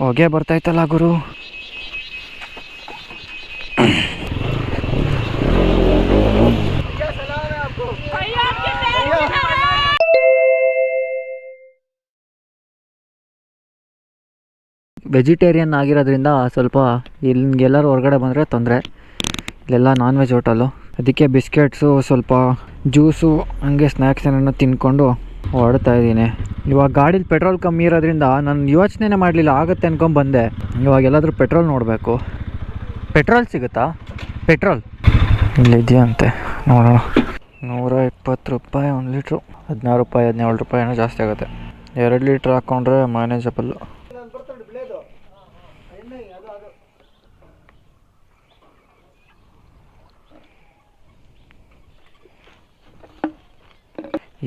ಹೊಗೆ ಬರ್ತೈತಲ್ಲ ಗುರು. ವೆಜಿಟೇರಿಯನ್ ಆಗಿರೋದ್ರಿಂದ ಸ್ವಲ್ಪ ಇಲ್ಲಿಗೆಲ್ಲರೂ ಹೊರಗಡೆ ಬಂದರೆ ತೊಂದರೆ. ಇಲ್ಲೆಲ್ಲ ನಾನ್ ವೆಜ್ ಹೋಟಲು ಅದಕ್ಕೆ ಬಿಸ್ಕೆಟ್ಸು ಸ್ವಲ್ಪ ಜ್ಯೂಸು ಹಂಗೆ ಸ್ನ್ಯಾಕ್ಸ್ ಏನೇನೋ ತಿನ್ಕೊಂಡು ಹೊರಡ್ತಾ ಇದ್ದೀನಿ. ಇವಾಗ ಗಾಡೀಲಿ ಪೆಟ್ರೋಲ್ ಕಮ್ಮಿ ಇರೋದ್ರಿಂದ ನಾನು ಯೋಚನೆ ಮಾಡಲಿಲ್ಲ, ಆಗುತ್ತೆ ಅನ್ಕೊಂಡು ಬಂದೆ. ಇವಾಗ ಎಲ್ಲಾದರೂ ಪೆಟ್ರೋಲ್ ನೋಡಬೇಕು. ಪೆಟ್ರೋಲ್ ಸಿಗುತ್ತಾ? ಪೆಟ್ರೋಲ್. ಇಲ್ಲಿದೆಯಂತೆ ನೋಡೋಣ. ನೂರ ಇಪ್ಪತ್ತು ರೂಪಾಯಿ ಒಂದು ಲೀಟ್ರು. ಹದಿನಾರು ರೂಪಾಯಿ, ಹದಿನೇಳು ರೂಪಾಯಿ ಏನೋ ಜಾಸ್ತಿ ಆಗುತ್ತೆ. ಎರಡು ಲೀಟ್ರ್ ಹಾಕ್ಕೊಂಡ್ರೆ ಮ್ಯಾನೇಜಬಲ್ಲು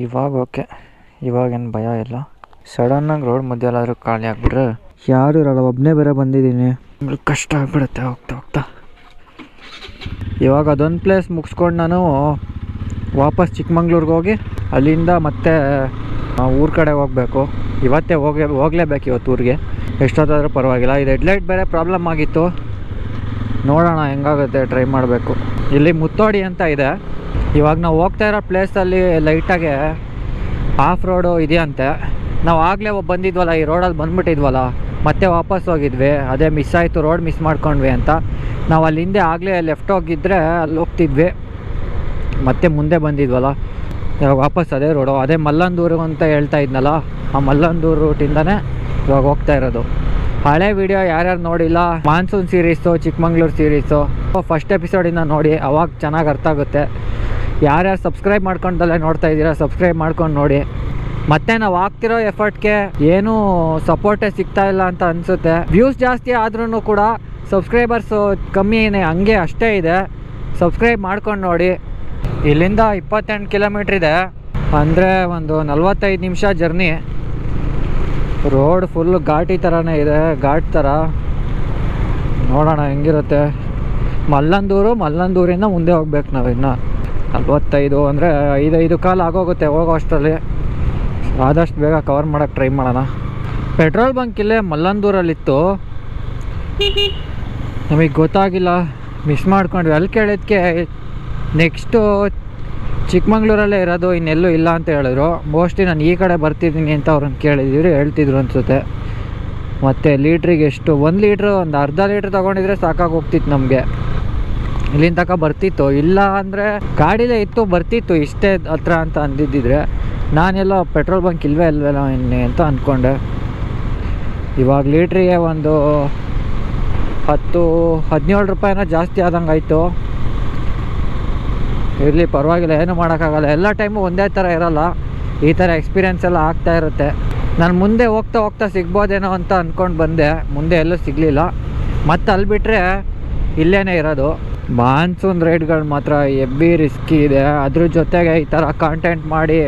ಇವಾಗ ಓಕೆ. ಇವಾಗೇನು ಭಯ ಇಲ್ಲ. ಸಡನ್ನಾಗಿ ರೋಡ್ ಮಧ್ಯೆ ಕಾಣಿ ಖಾಲಿ ಆಗಿಬಿಟ್ರೆ ಯಾರು ಇರಲ್ಲ ಒಬ್ಬನೇ ಬೇರೆ ಬಂದಿದ್ದೀನಿ. ಕಷ್ಟ ಆಗಿಬಿಡುತ್ತೆ, ಹೋಗ್ತಾ ಹೋಗ್ತಾ. ಇವಾಗ ಅದೊಂದು ಪ್ಲೇಸ್ ಮುಗಿಸ್ಕೊಂಡು ನಾನು ವಾಪಸ್ ಚಿಕ್ಕಮಂಗ್ಳೂರ್ಗೆ ಹೋಗಿ ಅಲ್ಲಿಂದ ಮತ್ತೆ ಊರ ಕಡೆ ಹೋಗಬೇಕು. ಇವತ್ತೇ ಹೋಗೇ, ಹೋಗ್ಲೇಬೇಕು ಇವತ್ತು ಊರಿಗೆ. ಎಷ್ಟೊತ್ತಾದರೂ ಪರವಾಗಿಲ್ಲ. ಇದು ಹೆಡ್ಲೈಟ್ ಬೇರೆ ಪ್ರಾಬ್ಲಮ್ ಆಗಿತ್ತು. ನೋಡೋಣ, ಹೆಂಗಾಗುತ್ತೆ ಟ್ರೈ ಮಾಡಬೇಕು. ಇಲ್ಲಿ ಮುತ್ತೋಡಿ ಅಂತ ಇದೆ. ಇವಾಗ ನಾವು ಹೋಗ್ತಾ ಇರೋ ಪ್ಲೇಸಲ್ಲಿ ಲೈಟಾಗೆ ಆಫ್ ರೋಡು ಇದೆಯಂತೆ. ನಾವು ಆಗಲೇ ಬಂದಿದ್ವಲ್ಲ, ಈ ರೋಡಲ್ಲಿ ಬಂದ್ಬಿಟ್ಟಿದ್ವಲ್ಲ, ಮತ್ತೆ ವಾಪಸ್ ಹೋಗಿದ್ವಿ. ಅದೇ ಮಿಸ್ ಆಯಿತು, ರೋಡ್ ಮಿಸ್ ಮಾಡ್ಕೊಂಡ್ವಿ ಅಂತ. ನಾವು ಅಲ್ಲಿ ಹಿಂದೆ ಆಗಲೇ ಲೆಫ್ಟ್ ಹೋಗಿದ್ರೆ ಅಲ್ಲಿ ಹೋಗ್ತಿದ್ವಿ. ಮತ್ತೆ ಮುಂದೆ ಬಂದಿದ್ವಲ್ಲ, ಇವಾಗ ವಾಪಸ್ ಅದೇ ರೋಡು. ಅದೇ ಮಲ್ಲಂದೂರು ಅಂತ ಹೇಳ್ತಾ ಇದ್ನಲ್ಲ, ಆ ಮಲ್ಲಂದೂರು ರೂಟಿಂದನೇ ಇವಾಗ ಹೋಗ್ತಾ ಇರೋದು. ಹಳೆ ವಿಡಿಯೋ ಯಾರ್ಯಾರು ನೋಡಿಲ್ಲ monsoon series Chikmagalur series first ಎಪಿಸೋಡಿಂದ ನೋಡಿ, ಅವಾಗ ಚೆನ್ನಾಗಿ ಅರ್ಥ ಆಗುತ್ತೆ. ಯಾರ್ಯಾರು ಸಬ್ಸ್ಕ್ರೈಬ್ ಮಾಡ್ಕೊಂಡಲ್ಲೇ ನೋಡ್ತಾ ಇದ್ದೀರಾ, ಸಬ್ಸ್ಕ್ರೈಬ್ ಮಾಡ್ಕೊಂಡು ನೋಡಿ. ಮತ್ತೆ ನಾವು ಹಾಕ್ತಿರೋ ಎಫರ್ಟ್ಗೆ ಏನೂ ಸಪೋರ್ಟೇ ಸಿಗ್ತಾ ಇಲ್ಲ ಅಂತ ಅನಿಸುತ್ತೆ. ವ್ಯೂಸ್ ಜಾಸ್ತಿ ಆದ್ರೂ ಕೂಡ ಸಬ್ಸ್ಕ್ರೈಬರ್ಸು ಕಮ್ಮಿ ಏನೇ, ಹಂಗೆ ಅಷ್ಟೇ ಇದೆ. ಸಬ್ಸ್ಕ್ರೈಬ್ ಮಾಡ್ಕೊಂಡು ನೋಡಿ. ಇಲ್ಲಿಂದ ಇಪ್ಪತ್ತೆಂಟು ಕಿಲೋಮೀಟ್ರ್ ಇದೆ. ಅಂದರೆ ಒಂದು ನಲ್ವತ್ತೈದು ನಿಮಿಷ ಜರ್ನಿ. ರೋಡ್ ಫುಲ್ ಘಾಟಿ ಥರನೇ ಇದೆ, ಘಾಟ್ ಥರ ನೋಡೋಣ ಹೆಂಗಿರುತ್ತೆ. ಮಲ್ಲಂದೂರು, ಮಲ್ಲಂದೂರಿಂದ ಮುಂದೆ ಹೋಗ್ಬೇಕು ನಾವು ನಲ್ವತ್ತೈದು ಅಂದರೆ ಐದೈದು ಕಾಲು ಆಗೋಗುತ್ತೆ ಹೋಗೋ ಅಷ್ಟರಲ್ಲಿ ಆದಷ್ಟು ಬೇಗ ಕವರ್ ಮಾಡೋಕ್ಕೆ ಟ್ರೈ ಮಾಡೋಣ. ಪೆಟ್ರೋಲ್ ಬಂಕ್ ಇಲ್ಲೇ ಮಲ್ಲಂದೂರಲ್ಲಿತ್ತು. ನಮಗೆ ಗೊತ್ತಾಗಿಲ್ಲ. ಮಿಸ್ ಮಾಡ್ಕೊಂಡ್ವಿ. ಅಲ್ಲಿ ಕೇಳಿದ್ಕೆ ನೆಕ್ಸ್ಟು ಚಿಕ್ಕಮಂಗ್ಳೂರಲ್ಲೇ ಇರೋದು, ಇನ್ನೆಲ್ಲೂ ಇಲ್ಲ ಅಂತ ಹೇಳಿದ್ರು. ಮೋಸ್ಟ್ಲಿ ನಾನು ಈ ಕಡೆ ಬರ್ತಿದ್ದೀನಿ ಅಂತ ಅವ್ರನ್ನ ಕೇಳಿದ್ದೀರಿ ಹೇಳ್ತಿದ್ರು ಅನಿಸುತ್ತೆ. ಮತ್ತು ಲೀಟ್ರಿಗೆ ಎಷ್ಟು? ಒಂದು ಲೀಟ್ರ್, ಒಂದು ಅರ್ಧ ಲೀಟ್ರ್ ತೊಗೊಂಡಿದ್ರೆ ಸಾಕಾಗಿ ಹೋಗ್ತಿತ್ತು ನಮಗೆ. ಇಲ್ಲಿಂದ ತನಕ ಬರ್ತಿತ್ತು. ಇಲ್ಲ ಅಂದರೆ ಗಾಡಿಲೇ ಇತ್ತು, ಬರ್ತಿತ್ತು. ಇಷ್ಟೇ ಹತ್ರ ಅಂತ ಅಂದಿದ್ದಿದ್ರೆ ನಾನೆಲ್ಲ ಪೆಟ್ರೋಲ್ ಬಂಕ್ ಇಲ್ವೇ ಇಲ್ವೇನೋ ಇನ್ನೆ ಅಂತ ಅಂದ್ಕೊಂಡೆ ಇವಾಗ ಲೀಟ್ರಿಗೆ ಒಂದು ಹತ್ತು, ಹದಿನೇಳು ರೂಪಾಯಿನ ಜಾಸ್ತಿ ಆದಂಗೆ ಆಯಿತು. ಇರಲಿ, ಪರವಾಗಿಲ್ಲ, ಏನು ಮಾಡೋಕ್ಕಾಗಲ್ಲ. ಎಲ್ಲ ಟೈಮು ಒಂದೇ ಥರ ಇರಲ್ಲ. ಈ ಥರ ಎಕ್ಸ್ಪೀರಿಯೆನ್ಸ್ ಎಲ್ಲ ಆಗ್ತಾ ಇರುತ್ತೆ. ನಾನು ಮುಂದೆ ಹೋಗ್ತಾ ಹೋಗ್ತಾ ಸಿಗ್ಬೋದೇನೋ ಅಂತ ಅಂದ್ಕೊಂಡು ಬಂದೆ. ಮುಂದೆ ಎಲ್ಲೂ ಸಿಗಲಿಲ್ಲ. ಮತ್ತು ಅಲ್ಲಿ ಬಿಟ್ಟರೆ ಇಲ್ಲೇ ಇರೋದು. ಮಾನ್ಸೂನ್ ರೈಡ್ಗಳು ಮಾತ್ರ ಎಬ್ಬಿ ರಿಸ್ಕಿ ಇದೆ. ಅದ್ರ ಜೊತೆಗೆ ಈ ಥರ ಕಾಂಟೆಂಟ್ ಮಾಡಿ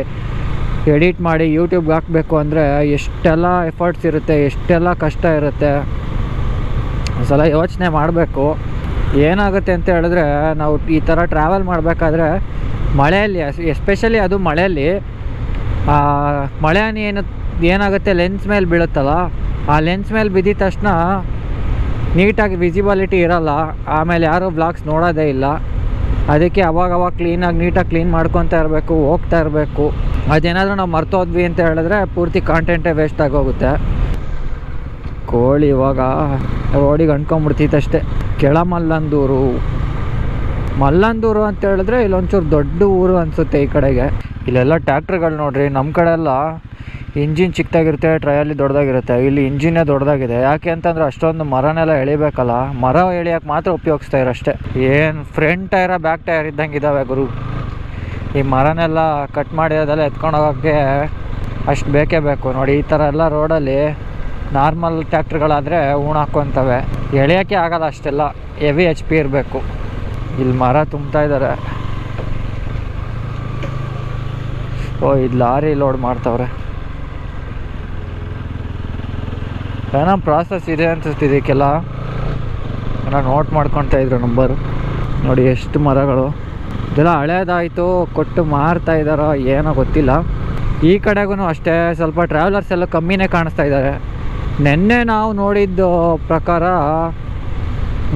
ಎಡಿಟ್ ಮಾಡಿ ಯೂಟ್ಯೂಬ್ಗೆ ಹಾಕಬೇಕು ಅಂದರೆ ಎಷ್ಟೆಲ್ಲ ಎಫರ್ಟ್ಸ್ ಇರುತ್ತೆ, ಎಷ್ಟೆಲ್ಲ ಕಷ್ಟ ಇರುತ್ತೆ. ಒಂದ್ಸಲ ಯೋಚನೆ ಮಾಡಬೇಕು. ಏನಾಗುತ್ತೆ ಅಂತ ಹೇಳಿದ್ರೆ, ನಾವು ಈ ಥರ ಟ್ರಾವೆಲ್ ಮಾಡಬೇಕಾದ್ರೆ ಮಳೆಯಲ್ಲಿ ಎಸ್ಪೆಷಲಿ ಅದು ಮಳೆಯಲ್ಲಿ ಮಳೆ ಏನು, ಏನಾಗುತ್ತೆ ಲೆನ್ಸ್ ಮೇಲೆ ಬೀಳುತ್ತಲ್ಲ, ಆ ಲೆನ್ಸ್ ಮೇಲೆ ಬಿದ್ದಿದ ತಕ್ಷಣ ನೀಟಾಗಿ ವಿಸಿಬಿಲಿಟಿ ಇರಲ್ಲ, ಆಮೇಲೆ ಯಾರೂ ಬ್ಲಾಗ್ಸ್ ನೋಡೋದೇ ಇಲ್ಲ. ಅದಕ್ಕೆ ಅವಾಗ ಕ್ಲೀನಾಗಿ ನೀಟಾಗಿ ಕ್ಲೀನ್ ಮಾಡ್ಕೊತಾ ಇರಬೇಕು, ಹೋಗ್ತಾ ಇರಬೇಕು. ಅದೇನಾದರೂ ನಾವು ಮರ್ತೋದ್ವಿ ಅಂತ ಹೇಳಿದ್ರೆ ಪೂರ್ತಿ ಕಾಂಟೆಂಟೇ ವೇಸ್ಟ್ ಆಗೋಗುತ್ತೆ ಕೋಳಿ ಇವಾಗ ರೋಡಿಗೆ ಅಷ್ಟೇ ಕೆಳಮಲ್ಲಂದೂರು. ಮಲ್ಲಂದೂರು ಅಂತ ಹೇಳಿದ್ರೆ ಇಲ್ಲೊಂಚೂರು ದೊಡ್ಡ ಊರು ಅನಿಸುತ್ತೆ ಈ ಕಡೆಗೆ. ಇಲ್ಲೆಲ್ಲ ಟ್ಯಾಕ್ಟ್ರಿಗಳು ನೋಡ್ರಿ ನಮ್ಮ ಕಡೆ ಎಲ್ಲ ಇಂಜಿನ್ ಚಿಕ್ಕದಾಗಿರುತ್ತೆ ಟ್ರಯಲ್ಲಿ ದೊಡ್ಡದಾಗಿರುತ್ತೆ, ಇಲ್ಲಿ ಇಂಜಿನೇ ದೊಡ್ಡದಾಗಿದೆ. ಯಾಕೆ ಅಂತಂದ್ರೆ ಅಷ್ಟೊಂದು ಮರನೆಲ್ಲ ಎಳಿಬೇಕಲ್ಲ, ಮರ ಎಳಿಯೋಕೆ ಮಾತ್ರ ಉಪಯೋಗಿಸ್ತಾ ಅಷ್ಟೇ. ಏನು ಫ್ರಂಟ್ ಟೈರ ಬ್ಯಾಕ್ ಟೈರ್ ಇದ್ದಂಗೆ ಇದ್ದಾವೆ ಗುರು. ಈ ಮರನೆಲ್ಲ ಕಟ್ ಮಾಡಿ ಅದೆಲ್ಲ ಎತ್ಕೊಂಡು ಹೋಗೋಕ್ಕೆ ಅಷ್ಟು ಬೇಕೇ ಬೇಕು. ನೋಡಿ, ಈ ಥರ ಎಲ್ಲ ರೋಡಲ್ಲಿ ನಾರ್ಮಲ್ ಟ್ಯಾಕ್ಟ್ರಿಗಳಾದರೆ ಹಾಕ್ಕೊತವೆ ಎಳೆಯೋಕ್ಕೆ ಆಗಲ್ಲ ಅಷ್ಟೆಲ್ಲ. ಹೆವಿ ಎಚ್ ಪಿ ಇರಬೇಕು. ಇಲ್ಲಿ ಮರ ತುಂಬ್ತಾ ಇದ್ದಾರೆ ಓ, ಇದು ಲಾರಿ ಲೋಡ್ ಮಾಡ್ತವ್ರೆ. ಏನೋ ಪ್ರಾಸೆಸ್ ಇದೆ ಅನ್ಸುತ್ತೆ ಇದಕ್ಕೆಲ್ಲ. ಏನೋ ನೋಟ್ ಮಾಡ್ಕೊತಾ ಇದ್ರು ನಂಬರು ನೋಡಿ ಎಷ್ಟು ಮರಗಳು. ಇದೆಲ್ಲ ಹಳೇದಾಯಿತು, ಕೊಟ್ಟು ಮಾರ್ತಾ ಇದ್ದಾರೋ ಏನೋ ಗೊತ್ತಿಲ್ಲ. ಈ ಕಡೆಗೂ ಅಷ್ಟೇ, ಸ್ವಲ್ಪ ಟ್ರಾವೆಲರ್ಸ್ ಎಲ್ಲ ಕಮ್ಮಿನೇ ಕಾಣಿಸ್ತಾ ಇದ್ದಾರೆ ನಿನ್ನೆ ನಾವು ನೋಡಿದ್ದ ಪ್ರಕಾರ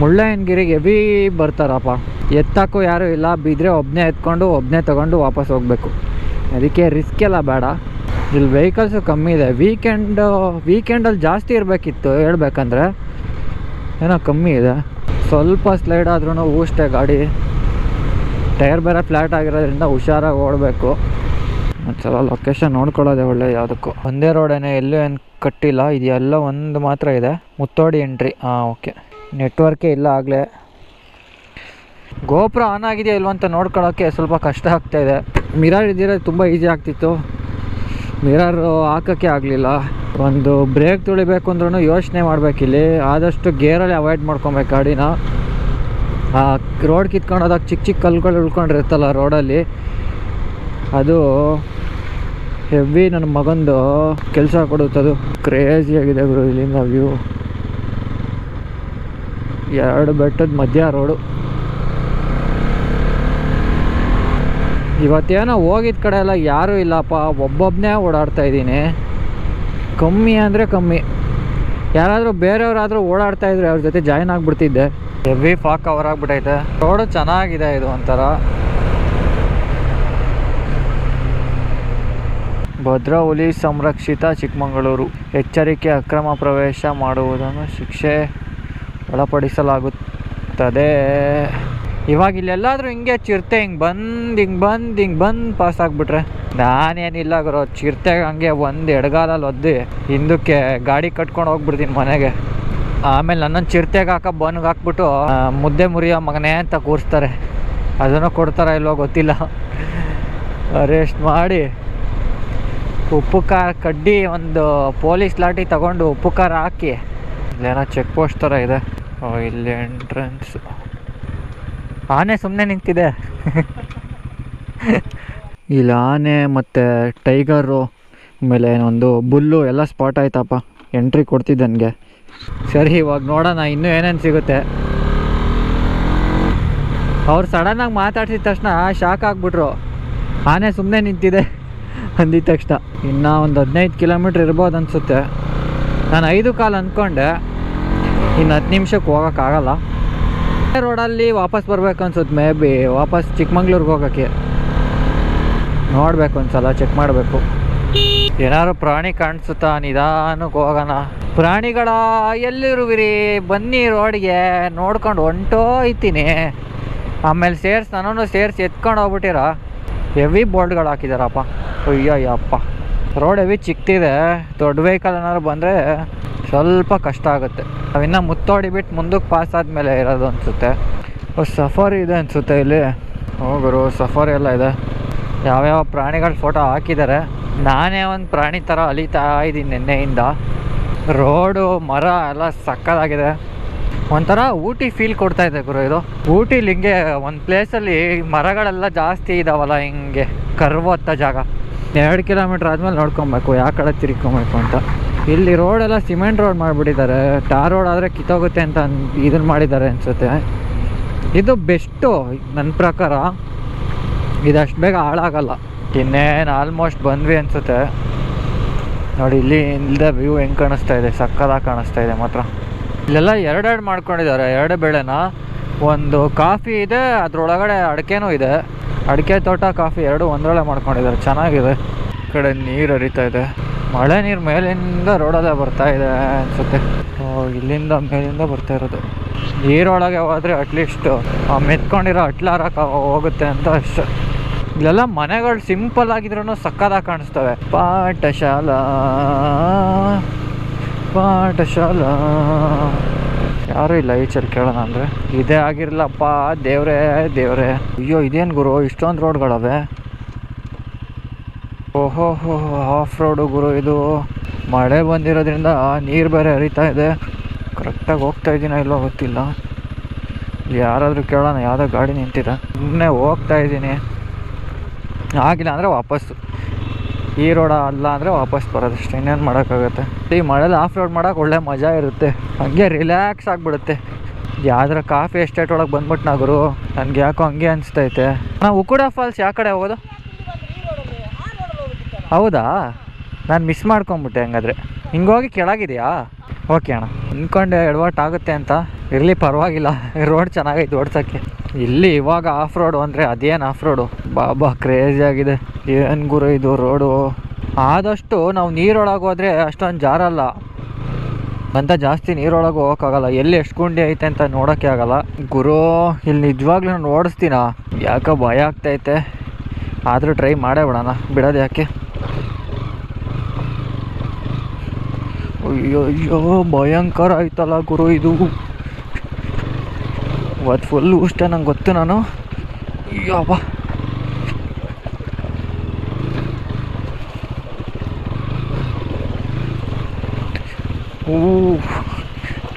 ಮುಳ್ಳಯ್ಯನಗಿರಿಗೆ ಎವಿ ಬರ್ತಾರಪ್ಪ. ಎತ್ತಕ್ಕೂ ಯಾರೂ ಇಲ್ಲ ಬಿದ್ದರೆ ಒಬ್ಬನೇ ಎತ್ಕೊಂಡು ಒಬ್ಬನೇ ತಗೊಂಡು ವಾಪಸ್ ಹೋಗಬೇಕು. ಅದಕ್ಕೆ ರಿಸ್ಕ್ ಎಲ್ಲ ಬೇಡ. ಇಲ್ಲಿ ವೆಹಿಕಲ್ಸು ಕಮ್ಮಿ ಇದೆ. ವೀಕೆಂಡ್ ವೀಕೆಂಡಲ್ಲಿ ಜಾಸ್ತಿ ಇರಬೇಕಿತ್ತು. ಹೇಳ್ಬೇಕಂದ್ರೆ ಏನೋ ಕಮ್ಮಿ ಇದೆ. ಸ್ವಲ್ಪ ಸ್ಲೈಡ್ ಆದ್ರೂ ಊಷ್ಟೆ ಗಾಡಿ. ಟೈರ್ ಬೇರೆ ಫ್ಲ್ಯಾಟ್ ಆಗಿರೋದ್ರಿಂದ ಹುಷಾರಾಗಿ ಓಡಬೇಕು. ಒಂದ್ಸಲ ಲೊಕೇಶನ್ ನೋಡ್ಕೊಳ್ಳೋದೆ ಒಳ್ಳೆ ಯಾವುದಕ್ಕೂ. ಒಂದೇ ರೋಡೇನೆ ಎಲ್ಲೂ ಏನು ಕಟ್ಟಿಲ್ಲ. ಇದೆಲ್ಲ ಒಂದು ಮಾತ್ರ ಇದೆ. ಮುತ್ತೋಡಿ ಎಂಟ್ರಿ ಹಾಂ ಓಕೆ ನೆಟ್ವರ್ಕೇ ಇಲ್ಲ ಆಗಲೇ. ಗೋಪುರ ಆನ್ ಆಗಿದೆಯಾ ಇಲ್ವಂತ ನೋಡ್ಕೊಳ್ಳೋಕ್ಕೆ ಸ್ವಲ್ಪ ಕಷ್ಟ ಆಗ್ತಾಯಿದೆ ಮಿರರ್ ಇದ್ದಿರೋ ತುಂಬ ಈಸಿ ಆಗ್ತಿತ್ತು. ಮಿರರ್ ಹಾಕೋಕ್ಕೆ ಆಗಲಿಲ್ಲ. ಒಂದು ಬ್ರೇಕ್ ತುಳಿಬೇಕು ಅಂದ್ರೂ ಯೋಚನೆ ಮಾಡಬೇಕಿಲ್ಲಿ ಆದಷ್ಟು ಗೇರಲ್ಲಿ ಅವಾಯ್ಡ್ ಮಾಡ್ಕೊಬೇಕು ಗಾಡಿನ. ಆ ರೋಡ್ ಕಿತ್ಕೊಂಡೋದಾಗ ಚಿಕ್ಕ ಚಿಕ್ಕ ಕಲ್ಲುಗಳು ಉಳ್ಕೊಂಡಿರುತ್ತಲ್ಲ ರೋಡಲ್ಲಿ ಅದು ಹೆವಿ ನನ್ನ ಮಗಂದು ಕೆಲಸ ಕೊಡುತ್ತದು ಕ್ರೇಜಿ ಆಗಿದೆ ಗುರು ಇಲ್ಲಿಂದ ವ್ಯೂ ಎರಡು ಬೆಟ್ಟದ ಮಧ್ಯ ರೋಡು ಇವತ್ತೇನೋ ಹೋಗಿದ್ದ ಕಡೆ ಎಲ್ಲ ಯಾರೂ ಇಲ್ಲಪ್ಪ ಒಬ್ಬೊಬ್ಬನೇ ಓಡಾಡ್ತಾ ಇದ್ದೀನಿ. ಕಮ್ಮಿ ಅಂದರೆ ಕಮ್ಮಿ. ಯಾರಾದರೂ ಬೇರೆಯವರಾದರೂ ಓಡಾಡ್ತಾ ಇದ್ರೆ ಅವ್ರ ಜೊತೆ ಜಾಯ್ನ್ ಆಗಿಬಿಡ್ತಿದ್ದೆ. ಹೆವಿ ಫಾಕ್ ಕವರ್ ಆಗಿಬಿಟ್ಟೈತೆ. ರೋಡು ಚೆನ್ನಾಗಿದೆ ಇದು ಒಂಥರ. ಭದ್ರಾ ಹುಲಿ ಸಂರಕ್ಷಿತ ಚಿಕ್ಕಮಗಳೂರು. ಎಚ್ಚರಿಕೆ ಅಕ್ರಮ ಪ್ರವೇಶ ಮಾಡುವುದನ್ನು ಶಿಕ್ಷೆ ಒಳಪಡಿಸಲಾಗುತ್ತದೆ. ಇವಾಗ ಇಲ್ಲೆಲ್ಲಾದರೂ ಹಿಂಗೆ ಚಿರತೆ ಹಿಂಗೆ ಬಂದು ಹಿಂಗೆ ಬಂದು ಹಿಂಗೆ ಬಂದು ಪಾಸ್ ಆಗಿಬಿಟ್ರೆ. ನಾನೇನಿಲ್ಲ ಗುರು ಚಿರತೆಗೆ ಹಂಗೆ ಒಂದು ಎಡಗಾಲಲ್ಲಿ ಒದ್ದು, ಹಿಂದಕ್ಕೆ ಗಾಡಿ ಕಟ್ಕೊಂಡು ಹೋಗ್ಬಿಡ್ತೀನಿ ಮನೆಗೆ. ಆಮೇಲೆ ನನ್ನನ್ನು ಚಿರತೆಗೆ ಹಾಕ, ಬನ್ಗೆ ಹಾಕ್ಬಿಟ್ಟು ಮುದ್ದೆ ಮುರಿಯೋ ಮಗನೇ ಅಂತ ಕೂರಿಸ್ತಾರೆ. ಅದನ್ನು ಕೊಡ್ತಾರ ಇಲ್ವೋ ಗೊತ್ತಿಲ್ಲ. ಅರೆಸ್ಟ್ ಮಾಡಿ. ಉಪ್ಪು ಖಾರ ಕಡ್ಡಿ ಒಂದು ಪೊಲೀಸ್ ಲಾಠಿ ತಗೊಂಡು ಉಪ್ಪು ಖಾರ ಹಾಕಿ. ಇಲ್ಲೇನೋ ಚೆಕ್ ಪೋಸ್ಟ್ ಥರ ಇದೆ. ಇಲ್ಲಿ ಎಂಟ್ರೆನ್ಸ್ ಆನೆ ಸುಮ್ಮನೆ ನಿಂತಿದೆ. ಇಲ್ಲಿ ಆನೆ ಮತ್ತು ಟೈಗರು, ಆಮೇಲೆ ಒಂದು ಬುಲ್ಲು ಎಲ್ಲ ಸ್ಪಾಟ್ ಆಯ್ತಪ್ಪ. ಎಂಟ್ರಿ ಕೊಡ್ತಿದ್ದೆ ನನಗೆ. ಸರಿ, ಇವಾಗ ನೋಡೋಣ, ಇನ್ನೂ ಏನೇನು ಸಿಗುತ್ತೆ. ಅವ್ರು ಸಡನ್ನಾಗಿ ಮಾತಾಡ್ಸಿದ ತಕ್ಷಣ ಶಾಕ್ ಆಗಿಬಿಟ್ರು. ಆನೆ ಸುಮ್ಮನೆ ನಿಂತಿದೆ ಅಂದಿದ ತಕ್ಷಣ. ಇನ್ನೂ ಒಂದು ಹದಿನೈದು ಕಿಲೋಮೀಟ್ರ್ ಇರ್ಬೋದು ಅನಿಸುತ್ತೆ. ನಾನು ಐದು ಕಾಲು ಅಂದ್ಕೊಂಡೆ ಇನ್ನು ಹತ್ತು ನಿಮಿಷಕ್ಕೆ ಹೋಗೋಕ್ಕಾಗಲ್ಲ ರೋಡಲ್ಲಿ ವಾಪಸ್ ಬರ್ಬೇಕು ಅನ್ಸುತ್ತೆ ಮೇ ಬಿ ವಾಪಸ್ ಚಿಕ್ಕಮಂಗ್ಳೂರ್ಗೆ ಹೋಗೋಕ್ಕೆ. ನೋಡ್ಬೇಕು ಒಂದ್ಸಲ ಚೆಕ್ ಮಾಡಬೇಕು. ಏನಾದ್ರು ಪ್ರಾಣಿ ಕಾಣಿಸುತ್ತಾ? ನಿಧಾನಕ್ಕೆ ಹೋಗೋಣ. ಪ್ರಾಣಿಗಳ ಎಲ್ಲಿರುವಿರಿ? ಬನ್ನಿ ರೋಡ್ಗೆ. ನೋಡ್ಕೊಂಡು ಹೊಂಟೋಯ್ತೀನಿ ಆಮೇಲೆ ಸೇರ್ಸಿ ನಾನು ಸೇರಿಸಿ ಎತ್ಕೊಂಡು ಹೋಗ್ಬಿಟ್ಟಿರ. ಹೆವಿ ಬೋರ್ಡ್ಗಳು ಹಾಕಿದಾರಪ್ಪ. ಅಯ್ಯಯ್ಯಪ್ಪ. ರೋಡ್ ಹೆವಿ ಚಿಕ್ತಿದೆ. ದೊಡ್ಡ ವೆಹಿಕಲ್ ಏನಾದ್ರು ಬಂದರೆ ಸ್ವಲ್ಪ ಕಷ್ಟ ಆಗುತ್ತೆ. ನಾವಿನ್ನು ಮುತ್ತೋಡಿ ಬಿಟ್ಟು ಮುಂದಕ್ಕೆ ಪಾಸ್ ಆದಮೇಲೆ ಇರೋದು ಅನಿಸುತ್ತೆ. ಸಫಾರಿ ಇದೆ ಅನಿಸುತ್ತೆ ಇಲ್ಲಿ. ಹೋಗರು ಸಫಾರಿ ಎಲ್ಲ ಇದೆ. ಯಾವ್ಯಾವ ಪ್ರಾಣಿಗಳ ಫೋಟೋ ಹಾಕಿದ್ದಾರೆ ನಾನೇ ಒಂದು ಪ್ರಾಣಿ ಥರ ಅಲಿತಾ ಇದ್ದೀನಿ ನಿನ್ನೆಯಿಂದ. ರೋಡು, ಮರ ಎಲ್ಲ ಸಕ್ಕದಾಗಿದೆ. ಒಂಥರ ಊಟಿ ಫೀಲ್ ಕೊಡ್ತಾ ಇದೆ ಗುರು ಇದು. ಊಟಿಲಿ ಹಿಂಗೆ ಒಂದು ಪ್ಲೇಸಲ್ಲಿ ಮರಗಳೆಲ್ಲ ಜಾಸ್ತಿ ಇದಾವಲ್ಲ ಹಿಂಗೆ ಕರ್ವತ್ತ ಜಾಗ. ಎರಡು ಕಿಲೋಮೀಟ್ರ್ ಆದಮೇಲೆ ನೋಡ್ಕೊಬೇಕು ಯಾವ ಕಡೆ ತಿರ್ಕೊಬೇಕು ಅಂತ. ಇಲ್ಲಿ ರೋಡೆಲ್ಲ ಸಿಮೆಂಟ್ ರೋಡ್ ಮಾಡಿಬಿಟ್ಟಿದ್ದಾರೆ. ಟಾರ್ ರೋಡ್ ಆದರೆ ಕಿತ್ತೋಗುತ್ತೆ ಅಂತ ಇದನ್ನು ಮಾಡಿದ್ದಾರೆ ಅನಿಸುತ್ತೆ. ಇದು ಬೆಸ್ಟು ನನ್ನ ಪ್ರಕಾರ. ಇದಷ್ಟು ಬೇಗ ಹಾಳಾಗಲ್ಲ. ಇನ್ನೇನು ಆಲ್ಮೋಸ್ಟ್ ಬಂದ್ವಿ ಅನಿಸುತ್ತೆ. ನೋಡಿ, ಇಲ್ಲಿ ಇಲ್ಲದೆ ವ್ಯೂ ಹೆಂಗೆ ಕಾಣಿಸ್ತಾ ಇದೆ? ಸಕ್ಕದಾಗಿ ಕಾಣಿಸ್ತಾ ಇದೆ ಮಾತ್ರ. ಇಲ್ಲೆಲ್ಲ ಎರಡೆರಡು ಮಾಡ್ಕೊಂಡಿದ್ದಾರೆ. ಎರಡು ಬೆಳೆನ. ಒಂದು ಕಾಫಿ ಇದೆ, ಅದರೊಳಗಡೆ ಅಡಿಕೆನೂ ಇದೆ. ಅಡಿಕೆ ತೋಟ, ಕಾಫಿ ಎರಡು ಒಂದರೊಳಗೆ ಮಾಡ್ಕೊಂಡಿದ್ದಾರೆ. ಚೆನ್ನಾಗಿದೆ. ಕಡೆ ನೀರು ಹರಿತಾ ಇದೆ. ಮಳೆ ನೀರು ಮೇಲಿಂದ ರೋಡಲ್ಲೇ ಬರ್ತಾ ಇದೆ ಅನಿಸುತ್ತೆ. ಇಲ್ಲಿಂದ ಮೇಲಿಂದ ಬರ್ತಾ ಇರೋದು. ನೀರೊಳಗೆ ಹೋದರೆ ಅಟ್ಲೀಸ್ಟ್ ಮೆತ್ಕೊಂಡಿರೋ ಅಟ್ಲಾರಕ್ಕೆ ಹೋಗುತ್ತೆ ಅಂತ ಅಷ್ಟು. ಇಲ್ಲೆಲ್ಲ ಮನೆಗಳು ಸಿಂಪಲ್ ಆಗಿದ್ರೂ ಸಕ್ಕದಾಗ ಕಾಣಿಸ್ತವೆ. ಪಾಠಶಾಲ ಪಾಠಶಾಲ. ಯಾರೂ ಇಲ್ಲ ಈಚಲ್ಲಿ ಕೇಳೋಣ ಅಂದರೆ. ಇದೇ ಆಗಿರ್ಲಪ್ಪ, ದೇವ್ರೇ ದೇವ್ರೇ. ಅಯ್ಯೋ, ಇದೇನು ಗುರು? ಇಷ್ಟೊಂದು ರೋಡ್ಗಳವೆ ಓಹೋ ಆಫ್ ರೋಡು ಗುರು, ಇದು ಮಳೆ ಬಂದಿರೋದ್ರಿಂದ ನೀರು ಬೇರೆ ಹರಿತಾ ಇದೆ. ಕರೆಕ್ಟಾಗಿ ಹೋಗ್ತಾ ಇದ್ದೀನೋ ಇಲ್ಲೋ ಗೊತ್ತಿಲ್ಲ. ಯಾರಾದರೂ ಕೇಳೋಣ, ಯಾವುದೋ ಗಾಡಿ ನಿಂತಿದೆ. ಸುಮ್ಮನೆ ಹೋಗ್ತಾ ಇದ್ದೀನಿ ಆಗಿಲ್ಲ ಅಂದರೆ ವಾಪಸ್ಸು. ಈ ರೋಡ ಅಲ್ಲ ಅಂದರೆ ವಾಪಸ್ ಬರೋದಷ್ಟೇ, ಇನ್ನೇನು ಮಾಡೋಕ್ಕಾಗತ್ತೆ. ಈ ಮಳೆಲಿ ಆಫ್ ರೋಡ್ ಮಾಡೋಕೆ ಒಳ್ಳೆ ಮಜಾ ಇರುತ್ತೆ. ಹಂಗೆ ರಿಲ್ಯಾಕ್ಸ್ ಆಗಿಬಿಡುತ್ತೆ. ಯಾವ್ದಾರ ಕಾಫಿ ಎಸ್ಟೇಟ್ ಒಳಗೆ ಬಂದ್ಬಿಟ್ಟು ಗುರು? ನನಗೆ ಯಾಕೋ ಹಂಗೆ ಅನಿಸ್ತೈತೆ. ನಾವು ಉಕ್ಕುಡ ಫಾಲ್ಸ್ ಯಾವ ಕಡೆ ಹೋಗೋದು? ಹೌದಾ? ನಾನು ಮಿಸ್ ಮಾಡ್ಕೊಂಬಿಟ್ಟೆ ಹಂಗಾದ್ರೆ. ಹಿಂಗೋಗಿ ಕೆಳಗಿದೆಯಾ? ಓಕೆ ಅಣ್ಣ. ಅಂದ್ಕೊಂಡೆ ಎಡವಟ್ ಆಗುತ್ತೆ ಅಂತ. ಇರಲಿ ಪರವಾಗಿಲ್ಲ. ರೋಡ್ ಚೆನ್ನಾಗೈತೆ ಓಡ್ಸೋಕ್ಕೆ. ಇಲ್ಲಿ ಇವಾಗ ಆಫ್ ರೋಡು ಅಂದರೆ ಅದೇನು ಆಫ್ ರೋಡು ಬಾಬಾ ಕ್ರೇಜಿ ಆಗಿದೆ. ಏನು ಗುರು ಇದು ರೋಡು ಆದಷ್ಟು ನಾವು ನೀರೊಳಗೆ ಹೋದರೆ ಅಷ್ಟೊಂದು ಜಾರಲ್ಲ. ಅಂತ ಜಾಸ್ತಿ ನೀರೊಳಗೆ ಹೋಗೋಕ್ಕಾಗಲ್ಲ. ಎಲ್ಲಿ ಎಷ್ಟು ಗುಂಡಿ ಐತೆ ಅಂತ ನೋಡೋಕ್ಕೆ ಆಗಲ್ಲ. ಗುರು, ಇಲ್ಲಿ ನಿಜವಾಗ್ಲೂ ನಾನು ಓಡಿಸ್ತೀನ ಯಾಕೋ ಭಯ ಆಗ್ತೈತೆ. ಆದರೂ ಟ್ರೈ ಮಾಡೇ ಬಿಡೋಣ. ಬಿಡೋದು ಯಾಕೆ? ಅಯ್ಯೋ ಅಯ್ಯೋ, ಭಯಂಕರ ಆಯ್ತಲ್ಲ ಗುರು ಇದು. ಇವತ್ತು ಫುಲ್ ಇಷ್ಟ ನಂಗೆ ಗೊತ್ತು ನಾನು. ಅಯ್ಯಪ್ಪ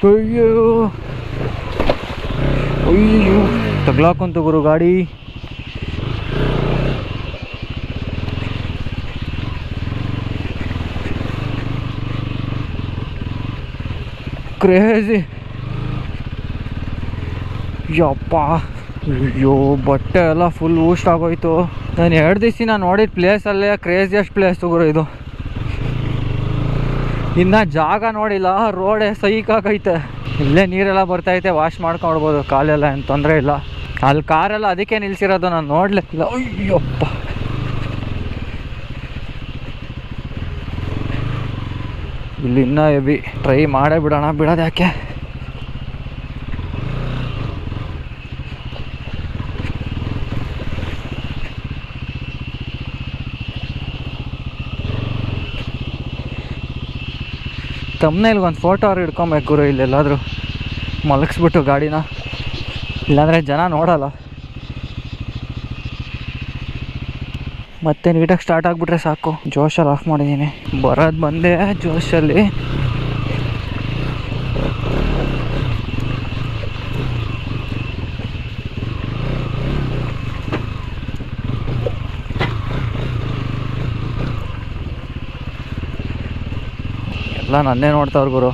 ಅಯ್ಯೋ. ಅಯ್ಯೋ ತಗ್ಲಾಕಂತ ಗುರು ಗಾಡಿ. ಕ್ರೇಜಿ ಯಪ್ಪ, ಅಯ್ಯೋ, ಬಟ್ಟೆ ಎಲ್ಲ ಫುಲ್ ಊಸ್ಟ್ ಆಗೋಯ್ತು. ನಾನು ಎರಡು ದಿವಸ ನಾನು ನೋಡಿದ ಪ್ಲೇಸಲ್ಲೇ ಕ್ರೇಜಿಯಸ್ಟ್ ಪ್ಲೇಸ್ ಗುರು ಇದು. ಇನ್ನು ಜಾಗ ನೋಡಿಲ್ಲ ರೋಡೇ ಸೈಕಾಗೈತೆ ಇಲ್ಲೇ ನೀರೆಲ್ಲ ಬರ್ತೈತೆ ವಾಶ್ ಮಾಡ್ಕೊಳ್ಬೋದು ಕಾಲೆಲ್ಲ ಏನು ತೊಂದರೆ ಇಲ್ಲ. ಅಲ್ಲಿ ಕಾರೆಲ್ಲ ಅದಕ್ಕೆ ನಿಲ್ಸಿರೋದು ನಾನು ನೋಡ್ಲಿಕ್ಕಿಲ್ಲ ಅಯ್ಯಪ್ಪ. ಇಲ್ಲಿ ಇನ್ನೂ ಎಬಿ ಟ್ರೈ ಮಾಡೇ ಬಿಡೋಣ. ಬಿಡೋದು ಯಾಕೆ? ತಮ್ಮನೇಲಿ ಒಂದು ಫೋಟೋ ಅವ್ರು ಹಿಡ್ಕೊಬೇಕು ಗುರು ಇಲ್ಲೆಲ್ಲಾದರೂ. ಮಲಗಿಸ್ಬಿಟ್ಟು ಗಾಡಿನ. ಇಲ್ಲಾಂದರೆ ಜನ ನೋಡಲ್ಲ. ಮತ್ತೆ ನೀಟಾಗಿ ಸ್ಟಾರ್ಟ್ ಆಗಿಬಿಟ್ರೆ ಸಾಕು. ಜೋಶಲ್ಲಿ ಆಫ್ ಮಾಡಿದ್ದೀನಿ ಬರೋದು ಬಂದೆ ಜೋಶಲ್ಲಿ ಎಲ್ಲ ನನ್ನೇ ನೋಡ್ತಾವ್ರು ಗುರು.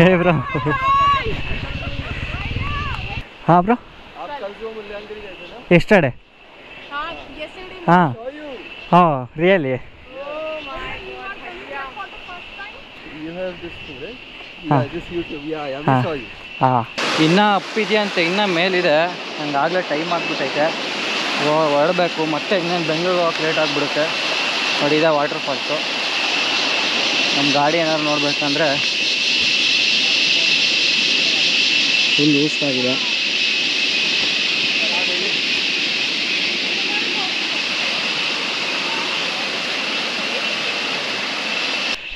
ಹೇ ಬ್ರೋ. ಹಾಂ ಬ್ರೋ. ಎಷ್ಟಡೆ ಹಾಂ. ಹೋ ರಿಯಲಿ ಹಾಂ. ಇನ್ನೂ ಅಪ್ಪಿದೆಯಾ ಅಂತ ಇನ್ನೂ ಮೇಲಿದೆ. ನಂಗೆ ಆಗಲೇ ಟೈಮ್ ಆಗಿಬಿಟ್ಟೈತೆ ಹೊರಡಬೇಕು, ಮತ್ತೆ ಇನ್ನೇನು ಬೆಂಗಳೂರು ಹೋಗಕ್ಕೆ ಲೇಟ್ ಆಗಿಬಿಡುತ್ತೆ. ನೋಡಿ ವಾಟರ್ ಫಾಲ್ಸು ನಮ್ಮ ಗಾಡಿ ಏನಾದ್ರು ನೋಡ್ಬೇಕಂದ್ರೆ ಫುಲ್ ಆಗಿದೆ.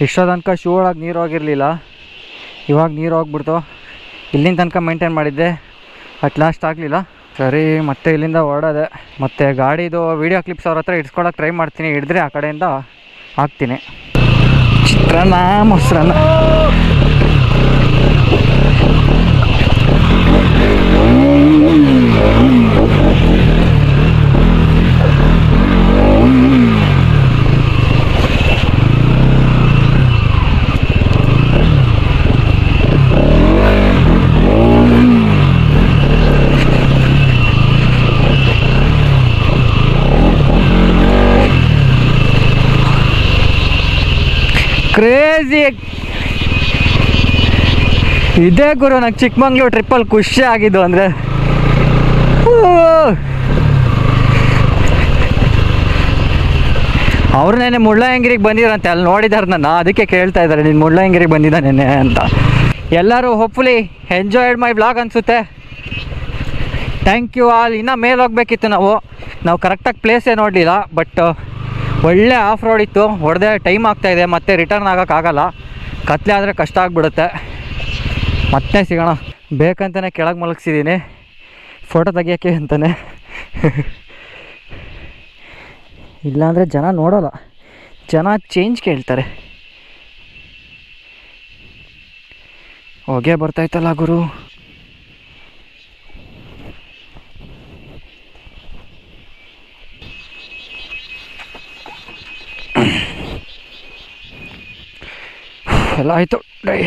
ಇಷ್ಟೋ ತನಕ ಶೂ ಒಳಗೆ ನೀರು ಹೋಗಿರಲಿಲ್ಲ. ಇವಾಗ ನೀರು ಹೋಗ್ಬಿಡ್ತು. ಇಲ್ಲಿನ ತನಕ ಮೇಂಟೈನ್ ಮಾಡಿದ್ದೆ. ಅಟ್ ಲಾಸ್ಟ್ ಆಗಲಿಲ್ಲ. ಸರಿ, ಮತ್ತೆ ಇಲ್ಲಿಂದ ಹೊರಡೋದೆ. ಮತ್ತು ಗಾಡಿದು ವೀಡಿಯೋ ಕ್ಲಿಪ್ಸ್ ಅವ್ರ ಹತ್ರ ಇಡ್ಸ್ಕೊಳಕ್ಕೆ ಟ್ರೈ ಮಾಡ್ತೀನಿ. ಹಿಡಿದ್ರೆ ಆ ಕಡೆಯಿಂದ ಹಾಕ್ತೀನಿ. ಚಿತ್ರಾನ್ನ ಮೊಸರನ್ನ ಕ್ರೇಜಿ ಇದೇ ಗುರು, ನಂಗೆ ಚಿಕ್ಕಮಂಗ್ಳೂರು ಟ್ರಿಪ್ಪಲ್ಲಿ ಖುಷಿ ಆಗಿದ್ದು ಅಂದರೆ. ಅವ್ರು ನೆನೆ ಮುಳ್ಳಯ್ಯಂಗಿರಿಗೆ ಬಂದಿರಂತೆ ಅಲ್ಲಿ ನೋಡಿದಾರೆ ನನ್ನ, ಅದಕ್ಕೆ ಕೇಳ್ತಾ ಇದ್ದಾರೆ, ನೀನು ಮುಳ್ಳಯ್ಯಂಗಿರಿಗೆ ಬಂದಿದ್ದ ನೆನೆ ಅಂತ. ಎಲ್ಲರೂ ಹೋಪ್ಫುಲಿ ಎಂಜಾಯ್ಡ್ ಮೈ ಬ್ಲಾಗ್ ಅನಿಸುತ್ತೆ. ಥ್ಯಾಂಕ್ ಯು ಆಲ್ ಇನ್ನೂ ಮೇಲೆ ಹೋಗ್ಬೇಕಿತ್ತು ನಾವು. ನಾವು ಕರೆಕ್ಟಾಗಿ ಪ್ಲೇಸೇ ನೋಡಲಿಲ್ಲ ಬಟ್ ಒಳ್ಳೆ ಆಫ್ ರೋಡ್ ಇತ್ತು. ಹೊಡೆದೇ ಟೈಮ್ ಆಗ್ತಾಯಿದೆ ಮತ್ತೆ ರಿಟರ್ನ್ ಆಗೋಕ್ಕಾಗಲ್ಲ ಕತ್ಲೆ ಆದರೆ ಕಷ್ಟ ಆಗಿಬಿಡುತ್ತೆ. ಮತ್ತೆ ಸಿಗೋಣ. ಬೇಕಂತಲೇ ಕೆಳಗೆ ಮಲಗಿಸಿದ್ದೀನಿ ಫೋಟೋ ತೆಗಿಯೋಕ್ಕೆ ಅಂತಲೇ ಇಲ್ಲಾಂದರೆ ಜನ ನೋಡೋಲ್ಲ. ಜನ ಚೇಂಜ್ ಕೇಳ್ತಾರೆ. ಹೊಗೆ ಬರ್ತಾಯ್ತಲ್ಲ ಗುರು. ಎಲ್ಲ ಆಯಿತು. ಡೈ.